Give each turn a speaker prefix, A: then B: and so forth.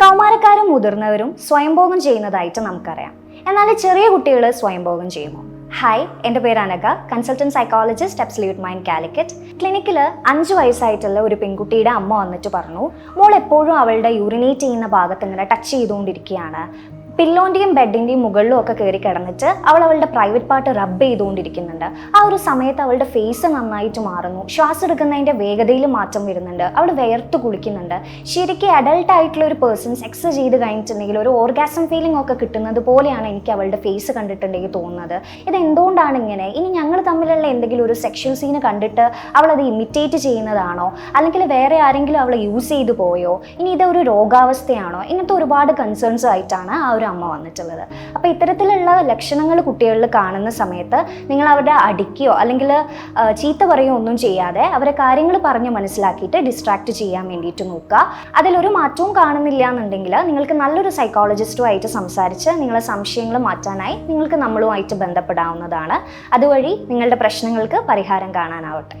A: കൗമാരക്കാരും മുതിർന്നവരും സ്വയംഭോഗം ചെയ്യുന്നതായിട്ട് നമുക്കറിയാം. എന്നാൽ ചെറിയ കുട്ടികൾ സ്വയംഭോഗം ചെയ്യുമോ? ഹായ് എന്റെ പേര് Anaka consultant psychologist absolute mind Calicut ക്ലിനിക്കിൽ അഞ്ച് വയസ്സായിട്ടുള്ള ഒരു പെൺകുട്ടിയുടെ അമ്മ വന്നിട്ട് പറഞ്ഞു മോൾ എപ്പോഴും അവളുടെ യൂറിനേറ്റ് ചെയ്യുന്ന ഭാഗത്ത് ഇങ്ങനെ ടച്ച് ചെയ്തുകൊണ്ടിരിക്കുകയാണ്. പില്ലോന്റെയും ബെഡിന്റെയും മുകളിലും ഒക്കെ കയറി കിടന്നിട്ട് അവൾ അവളുടെ പ്രൈവറ്റ് പാർട്ട് റബ്ബ് ചെയ്തുകൊണ്ടിരിക്കുന്നുണ്ട്. ആ ഒരു സമയത്ത് അവളുടെ ഫേസ് നന്നായിട്ട് മാറുന്നു. ശ്വാസം എടുക്കുന്നതിന്റെ വേഗതയിൽ മാറ്റം വരുന്നുണ്ട്. അവൾ വേർത്ത് കുളിക്കുന്നുണ്ട്. ശരിക്കും അഡൾട്ട് ആയിട്ടുള്ള ഒരു പേഴ്സൺ സെക്സ് ചെയ്ത് കഴിഞ്ഞിട്ടുണ്ടെങ്കിൽ ഒരു ഓർഗാസം ഫീലിംഗ് ഒക്കെ കിട്ടുന്നത് പോലെയാണ് എനിക്ക് അവളുടെ ഫേസ് കണ്ടിട്ടുണ്ടെങ്കിൽ തോന്നുന്നത്. ഇത് എന്തുകൊണ്ടാണ് ഇങ്ങനെ? ഇനി ഞങ്ങൾ തമ്മിലുള്ള എന്തെങ്കിലും ഒരു സെക്ഷൽ സീന് കണ്ടിട്ട് അവൾ അത് ഇമിറ്റേറ്റ് ചെയ്യുന്നതാണോ? അല്ലെങ്കിൽ വേറെ ആരെങ്കിലും അവളെ യൂസ് ചെയ്തു പോയോ? ഇനി ഇതൊരു രോഗാവസ്ഥയാണോ? ഇങ്ങനത്തെ ഒരുപാട് കൺസേൺസ് ആയിട്ടാണ് ആ ഒരു അമ്മ വന്നിട്ടുള്ളത്. അപ്പോൾ ഇത്തരത്തിലുള്ള ലക്ഷണങ്ങൾ കുട്ടികളിൽ കാണുന്ന സമയത്ത് നിങ്ങൾ അവരുടെ അടിക്കുകയോ അല്ലെങ്കിൽ ചീത്ത പറയുകയോ ഒന്നും ചെയ്യാതെ അവരെ കാര്യങ്ങൾ പറഞ്ഞ് മനസ്സിലാക്കിയിട്ട് ഡിസ്ട്രാക്ട് ചെയ്യാൻ വേണ്ടിയിട്ട് നോക്കുക. അതിലൊരു മാറ്റവും കാണുന്നില്ല എന്നുണ്ടെങ്കിൽ നിങ്ങൾക്ക് നല്ലൊരു സൈക്കോളജിസ്റ്റുമായിട്ട് സംസാരിച്ച് നിങ്ങളെ സംശയങ്ങൾ മാറ്റാനായി നിങ്ങൾക്ക് നമ്മളുമായിട്ട് ബന്ധപ്പെടാവുന്നതാണ്. അതുവഴി നിങ്ങളുടെ പ്രശ്നങ്ങൾക്ക് പരിഹാരം കാണാനാവട്ടെ.